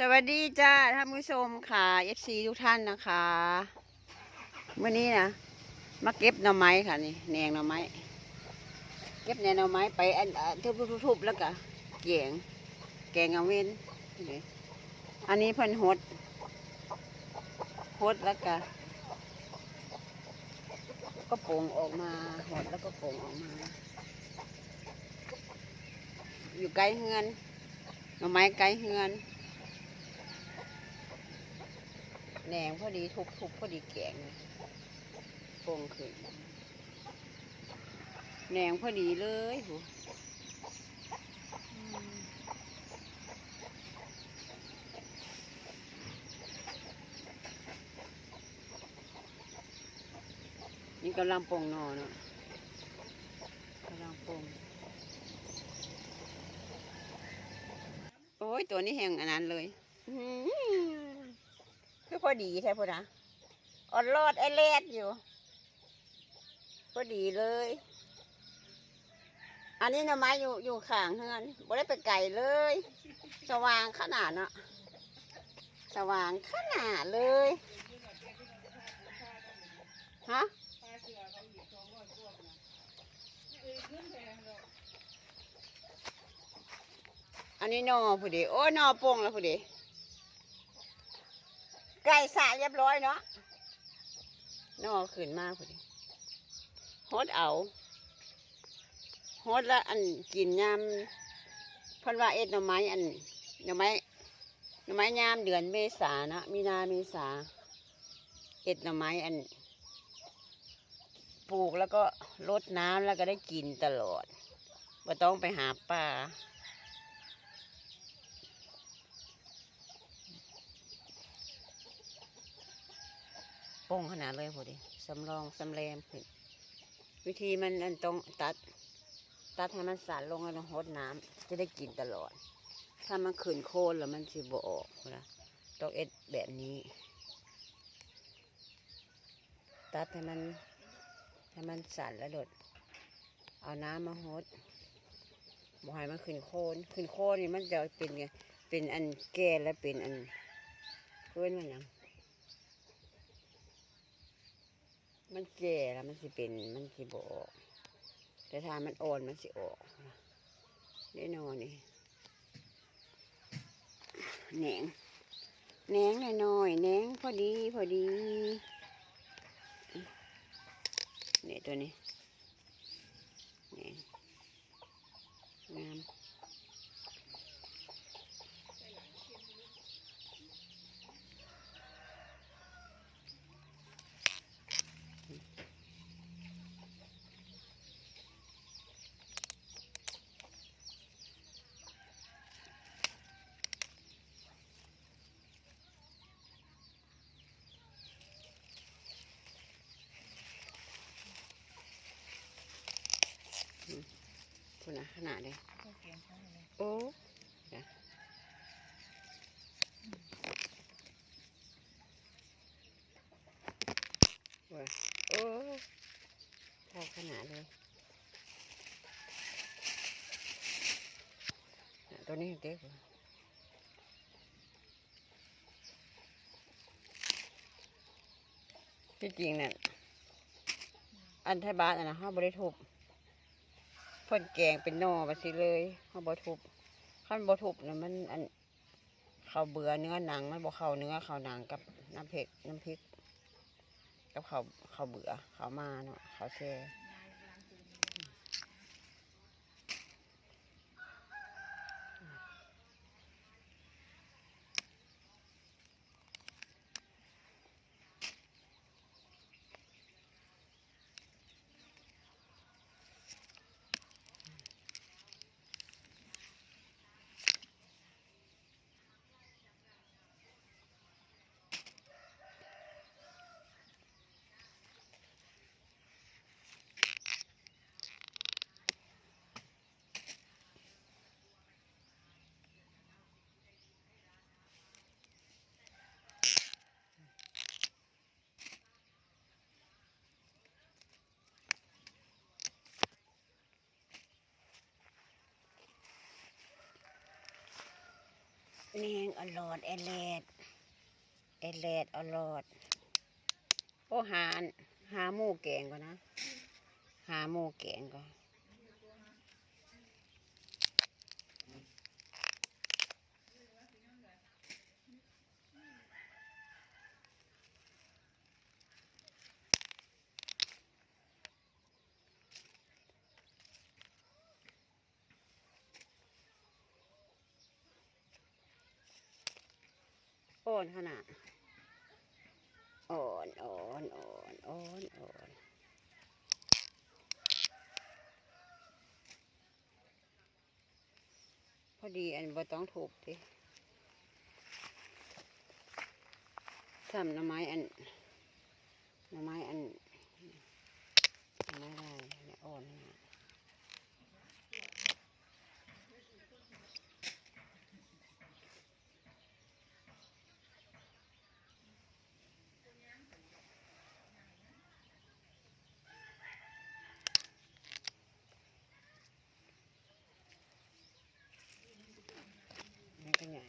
สวัสดีจ้าท่านผู้ชมค่ะ FC ทุกท่านนะคะวันนี้นะมาเก็บหน่อไม้ค่ะนี่แนงหน่อไม้ เก็บแนงหน่อไม้ไปอันทุบๆๆแล้วก็แกงแกงเอาเว้นอันนี้เพิ่นหดหดแล้วก็ก็โป่งออกมาหดแล้วก็โป่งออกมา อยู่ไกลเฮือนหน่อไม้ไกลเฮือน แหนงพอดีทุบทุบพอดีแกงโป่งขึ้นแหนงพอดีเลยหูนี่กำลังโป่งนอเนาะกำลังโป่งโอ้ย ตัวนี้แห้งอันนั้นเลย อื คือพอดีใช่พอนะออดรอดไอแลดอยู่ พอดีเลย อันนี้หน่อไม้อยู่อยู่ข้างเฮือนบ่ได้ไปไกลเลย สว่างขนาดเนาะสว่างขนาดเลยฮะอันนี้นอพอดี โอ้หนอโป่งแล้วพอดี ไก่สระเรียบร้อยเนาะนอขึ้นมาพอดีฮอดเอาฮอดแล้วอันกินยามเพันว่าเอ็ดหน่อไม้อันหน่อไม้หน่อไม้ยามเดือนเมษานะมีนาเมษาเอ็ดหน่อไม้อัน ปลูกแล้วก็รดน้ำแล้วก็ได้กินตลอดว่าต้องไปหาปลา ป่งขนาดเลยพอดีสำรองสำแรมขึ้นวิธีมันอันตรงตัด ตัดให้มันสานลงแล้วหดน้ำจะได้กินตลอด ถ้ามันขืนโคนแล้วมันสิบออกนะต้องเอ็ดแบบนี้ ตัดให้มันให้มันสั่นแล้วโดด เอาน้ำมาหดบ่ให้มันขึ้นโคนขึ้นโคนนี่มันจะเป็นไงเป็นอันแก่และเป็นอันเพื่อนมันยัง มันแก่แล้วมันสิเป็นมันสิบออกแต่ถ้ามันอ่อนมันสิออกแน่นอนนี่แหนงแหนงน้อยๆแหนงพอดีพอดีเนี่ยตัวนี้แหนงงาม ขนาดเลยโอ้จ้ะว้าโอ้พอขนาดเลยน่ะตัวนี้เด็กว่ะที่จริงเนี่ยอันไทยบาทอะนะห้าบริทุบ เพ่นแกงเป็นนอไปสิเลยห้าบริทุบขั้นบริทุบเนี่ยมันอันเขาเบื่อเนื้อหนังมันบอเขาเนื้อเขาหนังกับน้ำเผ็ดน้ำพริกกับเขาเขาเบื่อเขามาเนาะเขาแช่ แนงอลอดเอเลดเอเลดอลอดโอ้หานหาหมูแกงก่อนนะ หาหมูแกงก่อน โอนขนาดอ่อนอ่อนอ่อนอ่อนอ่อนพอดีอันบ่ต้องถูกดิทำหน่อไม้อันหน่อไม้อันหน่อไม้อะไรอ่อนนี่ยมันก็ใหญ่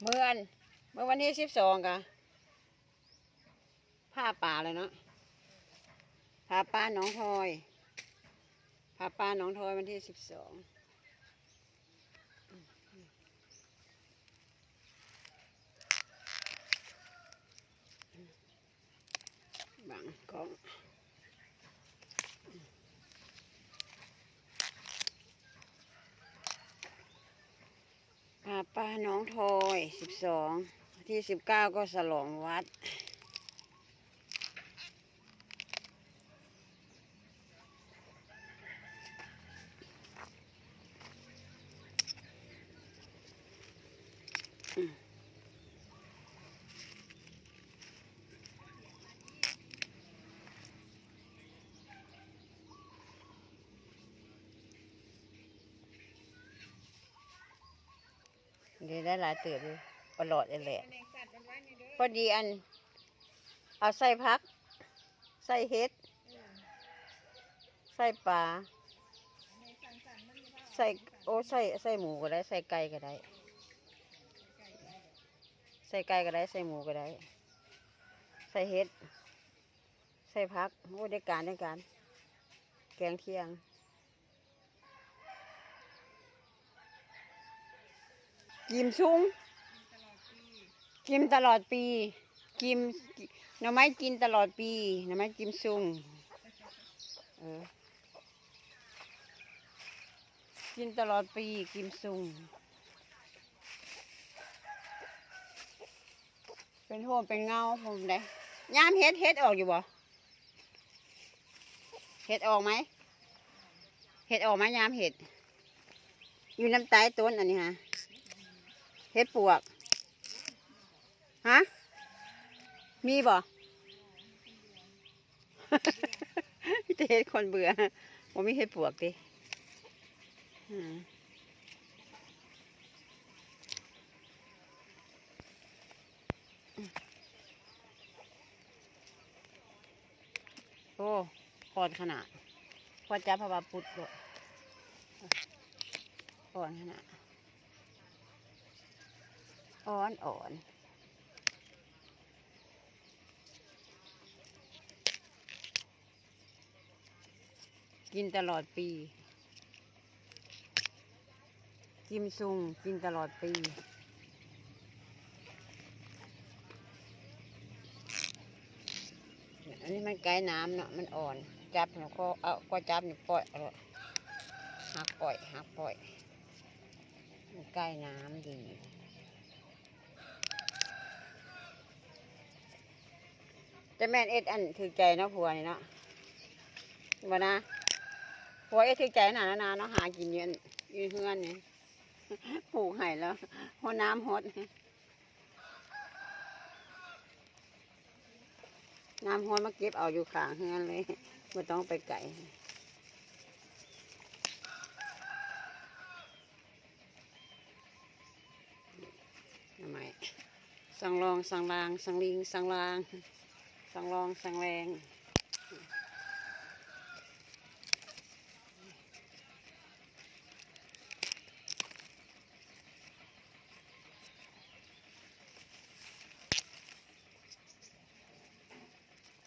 เมื่ออันเมื่อวันที่สิบสองกะผ้าป่าเลยเนาะผ้าป่าหนองทอยผ้าป่าหนองทอยวันที่สิบสองบังก้องป่าป้าน้องทอยสิบสอง ที่สิบเก้าก็สลองวัดเดี๋ยวได้หลายเติบเลยปลอดเลยแหละพอดีอัน เอาใส่พัก ใส่เห็ด ใส่ปลาใส่โอ้ใส่ใส่หมูก็ได้ ใส่ไก่ก็ได้ ใส่ไก่ก็ได้ ใส่หมูก็ได้ ใส่เห็ด ใส่พักโอ้ได้การได้การ แกงเที่ยงกิมซุ้ง กินตลอดปี กิมหน่อไม้กินตลอดปีหน่อไม้กิมซุงเออกินตลอดปีกิมซุงเป็นโฮมเป็นเงาผมได้ยามเฮ็ดเฮ็ดออกอยู่บ่เฮ็ดออกไหมเฮ็ดออกไหมยามเฮ็ด อยู่น้ำใต้ต้นอันนี้ฮะเฮ็ดปวก ฮะ มีบ่มีแต่เฮ็ดคนเบื่อผมไมีเฮ็ดปวกดิอืมโอ้พอนขนาดพอจับพระบาปุดด้วยพอนขนาดอ่อนอ่อน กินตลอดปี กิมซุงกินตลอดปี อันนี้มันไกลน้ำเนาะมันอ่อน จับแล้วก็เอาก็จับนี่ปล่อยหักปล่อยหักปล่อยมันใกล้น้ำดีแต่แม่เอ็ดอันถือใจเนาะผัวนี่เนาะบ่นะ ผัวเอ็ดถือใจหนานานาเนาะหากินเยอะยู่เฮือนนี่ปลูกไห้แล้วหัวน้ำฮดน้ำฮดมาเก็บเอาอยู่ขางเฮือนเลยไม่ต้องไปไกลทำไมสังรองสังรางสังลิงสังรางสังรองสังแรง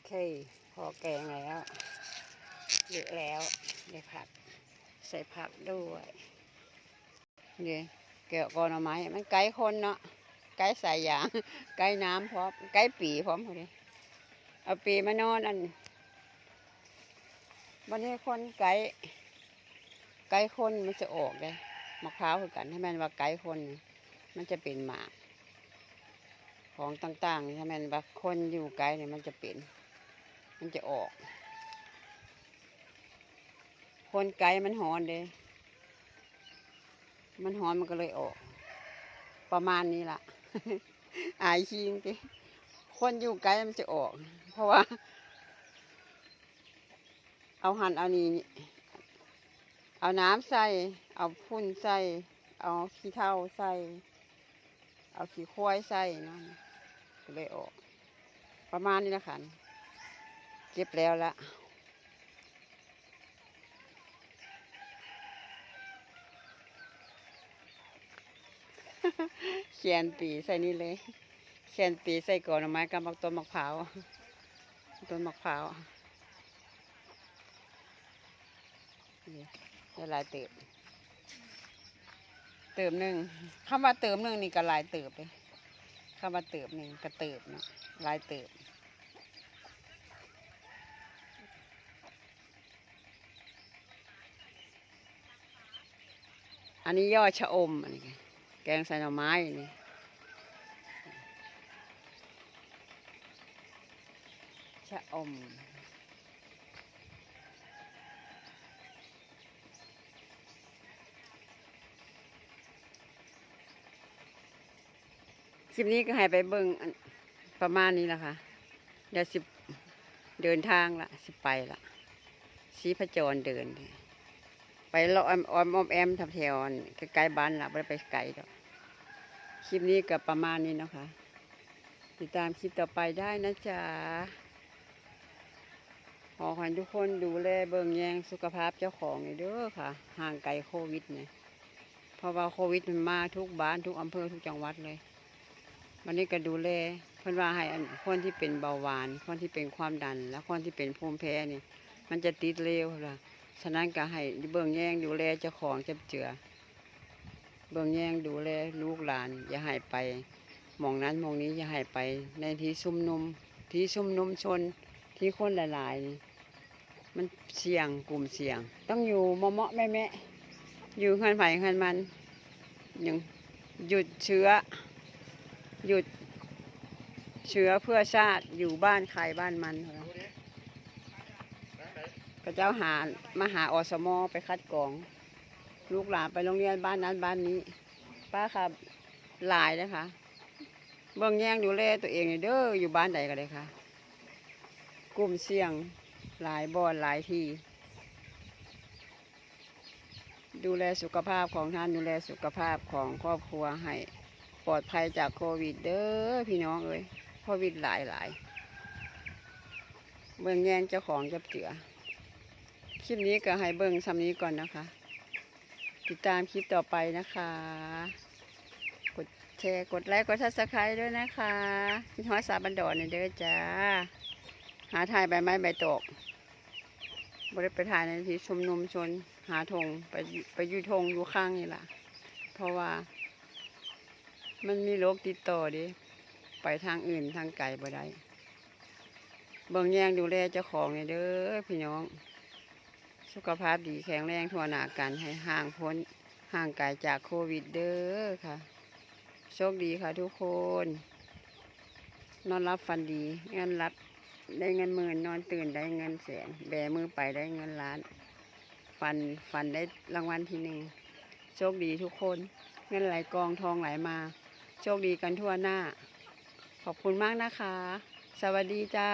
เค พอแกงแล้วเยอะแล้วได้ผัก ใส่ผักด้วยนี่เกี่ยวกับหน่อไม้มันไก่คนเนาะไก่สายยางไก่น้ำพร้อมไก่ปีพร้อมเลยเอาปีมานอนอันวันนี้คนไก่ไก่คนมันจะออกเลยมะพร้าวคือกันให้มันว่าไก่คนมันจะเป็นหมากของต่างๆถ้ามันว่าคนอยู่ไกลเนี่ยมันจะเป็น มันจะออก คนไกลมันหอนเด้มันหอนมันก็เลยออก ประมาณนี้ล่ะ อายชิงติคนอยู่ไกลมันจะออก เพราะว่า เอาหั่นเอานี่เอาน้ำใส่ เอาพุ่นใส่ เอาขี้เถ้าใส่ เอาขี้ควายใส่เนาะก็เลยออก ประมาณนี้ละค่ะ เก็บแล้วละเขียนปีใส่นี่เลย เขียนปีใส่ก่อนเอาไม้กับมักต้นมะพร้าว ต้นมะพร้าวนี่ได้หลายเติบ เติมหนึ่งคำว่าเติมหนึ่งนี่ก็ลายเติบเลยคำว่าเติบหนึ่งก็เติบเนาะลายเติบ อันนี้ยอดชะอมอันนี้แกงใส่หน่อไม้อันนี่ชะอมคลิปนี้ก็ให้ไปเบิ่งประมาณนี้แหละค่ะ เดี๋ยวสิบเดินทางละสิไปละสีพระจรเดิน ไปเลาะอมออมออมแอมทับแถวอันใกล้ๆบ้านละไม่ได้ไปไกลดอกคลิปนี้ก็ประมาณนี้นะคะ ติดตามคลิปต่อไปได้นะจ๊ะขอให้ทุกคนดูแลเบิ่งแยงสุขภาพเจ้าของนี่เด้อค่ะ ห่างไกลโควิดเนี่ยเพราะว่าโควิดมันมาทุกบ้านทุกอำเภอทุกจังหวัดเลย วันนี้ก็ดูแลเพื่อนว่าให้คนที่เป็นเบาหวาน คนที่เป็นความดัน และคนที่เป็นภูมิแพ้นี่มันจะติดเร็วล่ะ ฉะนั้นก็ให้เบิ่งแย่งดูแลเจ้าของเจับเจือ เบิ่งแย่งดูแลลูกหลาน อย่าให้ไปมองนั้นมองนี้อย่าให้ไปในที่ชุมนุม ที่ชุมนุมชนที่คนหลายๆมันเสี่ยงกลุ่มเสี่ยง ต้องอยู่เมะแม่แม่อยู่เฮือนไผ่เฮือนมันยังหยุดเชื้อ หยุดเชื้อเพื่อชาติอยู่บ้านใครบ้านมัน เถอะเจ้าหามาหาอสมอไปคัดกรอง ลูกหลานไปโรงเรียนบ้านนั้นบ้านนี้ ป้าครับหลายเลยค่ะเบิ่งแย่งดูแลตัวเองเด้ออยู่บ้านใดก็ได้ค่ะกลุ่มเสี่ยงหลายบอนหลายที่ดูแลสุขภาพของท่านดูแลสุขภาพของครอบครัวให้ปลอดภัยจากโควิดเด้อพี่น้องเอ้ยโควิดหลายหลายเบิ่งแย่งเจ้าของจับเจือ ลิปนี้ก็ให้เบิ่งซ้ำนี้ก่อนนะคะ ติดตามคลิปต่อไปนะคะ กดแชร์กดไลค์กดซับสไครต์ด้วยนะคะพี่ฮอสาบันดอนเนี่ยเด้อจ้า หาถ่ายใบไม้ใบตกบริไปถ่ายในที่ชุมนุมชนหาธงไปไปยูธงอยู่ข้างนี่ล่ะ เพราะว่า มันมีโรคติดต่อดิไปทางอื่นทางไกลบ่ได้เบิ่งแยงดูแลเจ้าของเนี่ยเด้อพี่น้อง สุขภาพดีแข็งแรงทั่วหน้ากันให้ห่างพ้นห่างไกลจากโควิดเด้อค่ะ โชคดีค่ะทุกคน นอนรับฟันดีเงินรับได้เงินหมื่นนอนตื่นได้เงินแสนแบมือไปได้เงินล้าน ฟันฟันได้รางวัลที่หนึ่งโชคดีทุกคน เงินไหลกองทองไหลมา โชคดีกันทั่วหน้า ขอบคุณมากนะคะ สวัสดีจ้า